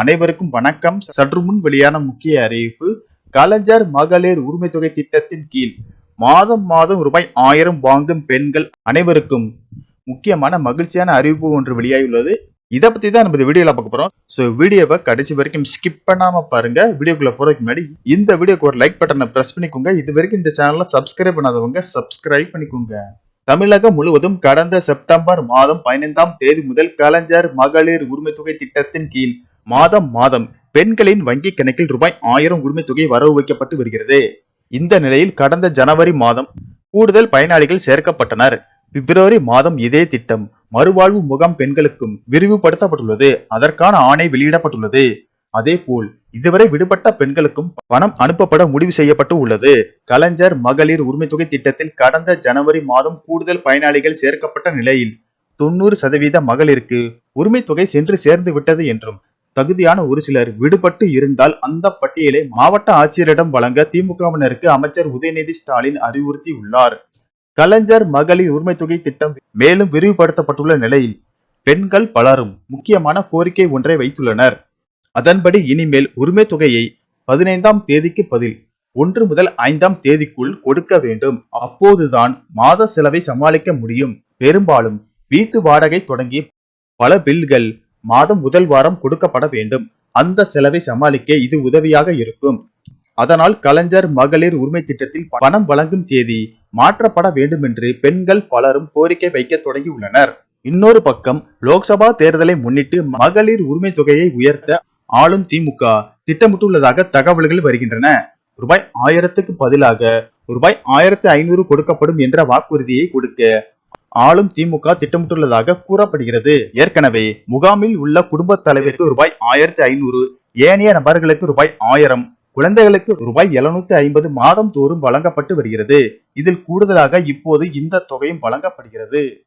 அனைவருக்கும் வணக்கம். சற்று முன் வெளியான முக்கிய அறிவிப்பு கலைஞர் மகளிர் உரிமை தொகை திட்டத்தின் கீழ் மாதம் மாதம் ரூபாய் ஆயிரம் வாங்கும் பெண்கள் அனைவருக்கும் முக்கியமான மகிழ்ச்சியான அறிவிப்பு ஒன்று வெளியாகியுள்ளது. இதை பத்தி தான் நம்ம வீடியோல பார்க்க போறோம். ஸோ வீடியோவை கடைசி வரைக்கும் ஸ்கிப் பண்ணாம பாருங்க. வீடியோக்குள்ள போறதுக்கு முன்னாடி இந்த வீடியோக்கு ஒரு லைக் பட்டனை பிரஸ் பண்ணிக்கோங்க. இது வரைக்கும் இந்த சேனலை சப்ஸ்கிரைப் பண்ணாதவங்க சப்ஸ்கிரைப் பண்ணிக்கோங்க. தமிழகம் முழுவதும் கடந்த செப்டம்பர் மாதம் பதினைந்தாம் தேதி முதல் கலைஞர் மகளிர் உரிமை தொகை திட்டத்தின் கீழ் மாதம் மாதம் பெண்களின் வங்கி கணக்கில் ரூபாய் ஆயிரம் உரிமை தொகை வரவு வைக்கப்பட்டு வருகிறது. இந்த நிலையில் கடந்த ஜனவரி மாதம் கூடுதல் பயனாளிகள் சேர்க்கப்பட்டனர். பிப்ரவரி மாதம் இதே திட்டம் மறுவாழ்வு முகாம் பெண்களுக்கும் விரிவுபடுத்தப்பட்டுள்ளது. அதற்கான ஆணை வெளியிடப்பட்டுள்ளது. அதேபோல் இதுவரை விடுபட்ட பெண்களுக்கும் பணம் அனுப்பப்பட முடிவு செய்யப்பட்டு உள்ளது. கலைஞர் மகளிர் உரிமை தொகை திட்டத்தில் கடந்த ஜனவரி மாதம் கூடுதல் பயனாளிகள் சேர்க்கப்பட்ட நிலையில் தொண்ணூறு சதவீத மகளிருக்கு உரிமை தொகை சென்று சேர்ந்து விட்டது என்றும் தகுதியான ஒரு சிலர் விடுபட்டு இருந்தால் அந்த பட்டியலை மாவட்ட ஆட்சியரிடம் வழங்க திமுகவினருக்கு அமைச்சர் உதயநிதி ஸ்டாலின் அறிவுறுத்தி உள்ளார் கலைஞர் மகளிர் உரிமை தொகை திட்டம் மேலும் விரிவுபடுத்தப்பட்டுள்ள நிலையில் பெண்கள் பலரும் முக்கியமான கோரிக்கை ஒன்றை வைத்துள்ளனர். அதன்படி இனிமேல் உரிமை தொகையை பதினைந்தாம் தேதிக்கு பதில் ஒன்று முதல் ஐந்தாம் தேதிக்குள் கொடுக்க வேண்டும். அப்போதுதான் மாத செலவை சமாளிக்க முடியும். பெரும்பாலும் வீட்டு வாடகை தொடங்கி பல பில்கள் மாதம் முதல் வாரம் கொடுக்கப்பட வேண்டும். அந்த செலவை சமாளிக்க இது உதவியாக இருக்கும். அதனால் கலைஞர் மகளிர் உரிமை திட்டத்தில் பணம் வழங்கும் தேதி மாற்றப்பட வேண்டும் என்று பெண்கள் பலரும் கோரிக்கை வைக்க தொடங்கியுள்ளனர். இன்னொரு பக்கம் லோக்சபா தேர்தலை முன்னிட்டு மகளிர் உரிமை தொகையை உயர்த்த ஆளும் திமுக திட்டமிட்டுள்ளதாக தகவல்கள் வருகின்றன. ரூபாய் ஆயிரத்துக்கு பதிலாக ரூபாய் ஆயிரத்தி ஐநூறு கொடுக்கப்படும் என்ற வாக்குறுதியை கொடுக்க ஆளும் திமுக திட்டமிட்டுள்ளதாக கூறப்படுகிறது. ஏற்கனவே முகாமில் உள்ள குடும்ப தலைவருக்கு ரூபாய் ஆயிரத்தி ஐநூறு ஏனைய நபர்களுக்கு ரூபாய் ஆயிரம் குழந்தைகளுக்கு ரூபாய் எழுநூத்தி ஐம்பது மாதம் தோறும் வழங்கப்பட்டு வருகிறது. இதில் கூடுதலாக இப்போது இந்த தொகையும் வழங்கப்படுகிறது.